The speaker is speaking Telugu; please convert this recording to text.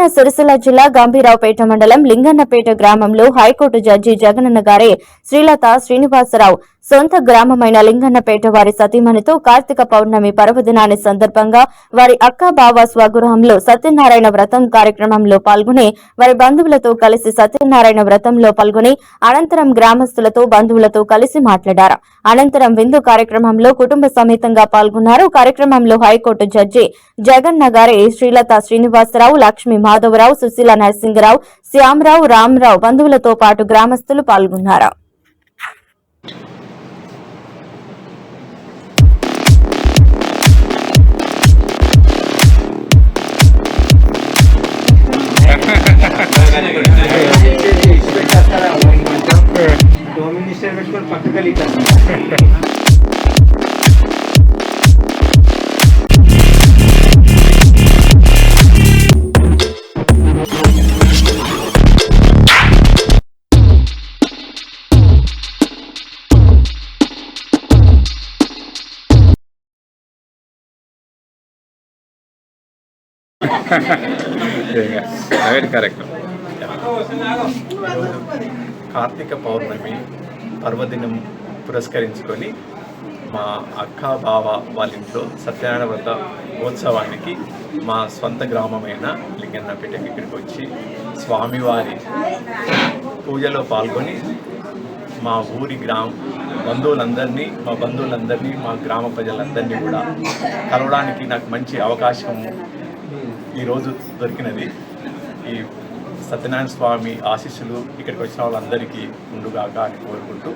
కృష్ణా సిరిసిల్ల జిల్లా గంభీరావుపేట మండలం లింగన్నపేట గ్రామంలో హైకోర్టు జడ్జి జగనన్న గారే శ్రీలత శ్రీనివాసరావు సొంత గ్రామమైన లింగన్నపేట వారి సతీమణితో కార్తీక పౌర్ణమి పర్వదినాన్ని సందర్భంగా వారి అక్క బావ స్వగృహంలో సత్యనారాయణ వ్రతం కార్యక్రమంలో పాల్గొని వారి బంధువులతో కలిసి సత్యనారాయణ వ్రతంలో పాల్గొని అనంతరం గ్రామస్తులతో బంధువులతో కలిసి మాట్లాడారు. అనంతరం విందు కార్యక్రమంలో కుటుంబ సమేతంగా పాల్గొన్నారు. కార్యక్రమంలో high court judge Jagan Nagare Srilatha Srinivasarao Lakshmi Madhavarao Sushila Narasingarao Shyamarao Ramarao బంధువులతో పాటు గ్రామస్తులు పాల్గొన్నారు. మినిస్టర్ పెట్టుకొని పక్కకి కరెక్ట్ కార్తీక పౌర్ణమి పర్వదినం పురస్కరించుకొని మా అక్క బావ వాళ్ళ ఇంట్లో సత్యనారాయణ వ్రత ఉత్సవానికి మా సొంత గ్రామమైన లింగన్నపేటకి ఇక్కడికి వచ్చి స్వామివారి పూజలో పాల్గొని మా ఊరి గ్రామ బంధువులందరినీ మా బంధువులందరినీ మా గ్రామ ప్రజలందరినీ కూడా కలవడానికి నాకు మంచి అవకాశం ఈరోజు దొరికినది. ఈ సత్యనారాయణ స్వామి ఆశీస్సులు ఇక్కడికి వచ్చిన వాళ్ళందరికీ ఉండుగాక అని కోరుకుంటూ